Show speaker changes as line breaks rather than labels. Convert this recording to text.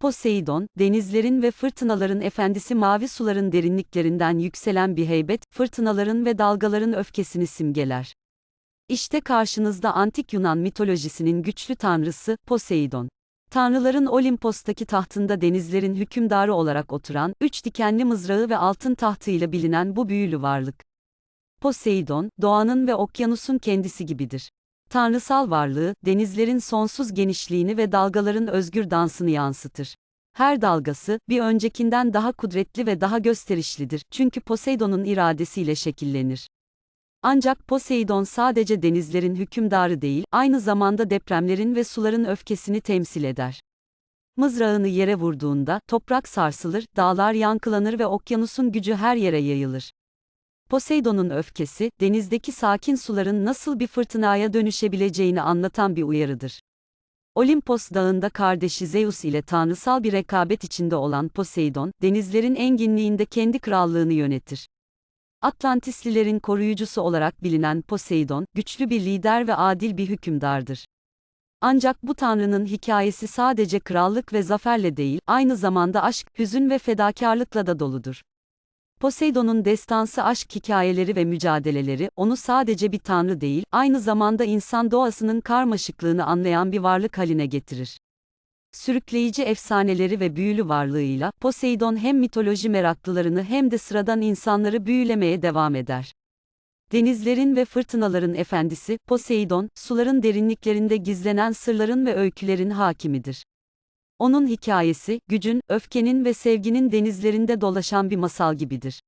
Poseidon, denizlerin ve fırtınaların efendisi mavi suların derinliklerinden yükselen bir heybet, fırtınaların ve dalgaların öfkesini simgeler. İşte karşınızda antik Yunan mitolojisinin güçlü tanrısı, Poseidon. Tanrıların Olimpos'taki tahtında denizlerin hükümdarı olarak oturan, üç dikenli mızrağı ve altın tahtıyla bilinen bu büyülü varlık. Poseidon, doğanın ve okyanusun kendisi gibidir. Tanrısal varlığı, denizlerin sonsuz genişliğini ve dalgaların özgür dansını yansıtır. Her dalgası, bir öncekinden daha kudretli ve daha gösterişlidir, çünkü Poseidon'un iradesiyle şekillenir. Ancak Poseidon sadece denizlerin hükümdarı değil, aynı zamanda depremlerin ve suların öfkesini temsil eder. Mızrağını yere vurduğunda, toprak sarsılır, dağlar yankılanır ve okyanusun gücü her yere yayılır. Poseidon'un öfkesi, denizdeki sakin suların nasıl bir fırtınaya dönüşebileceğini anlatan bir uyarıdır. Olimpos dağında kardeşi Zeus ile tanrısal bir rekabet içinde olan Poseidon, denizlerin enginliğinde kendi krallığını yönetir. Atlantislilerin koruyucusu olarak bilinen Poseidon, güçlü bir lider ve adil bir hükümdardır. Ancak bu tanrının hikayesi sadece krallık ve zaferle değil, aynı zamanda aşk, hüzün ve fedakarlıkla da doludur. Poseidon'un destansı aşk hikayeleri ve mücadeleleri, onu sadece bir tanrı değil, aynı zamanda insan doğasının karmaşıklığını anlayan bir varlık haline getirir. Sürükleyici efsaneleri ve büyülü varlığıyla, Poseidon hem mitoloji meraklılarını hem de sıradan insanları büyülemeye devam eder. Denizlerin ve fırtınaların efendisi, Poseidon, suların derinliklerinde gizlenen sırların ve öykülerin hakimidir. Onun hikayesi, gücün, öfkenin ve sevginin denizlerinde dolaşan bir masal gibidir.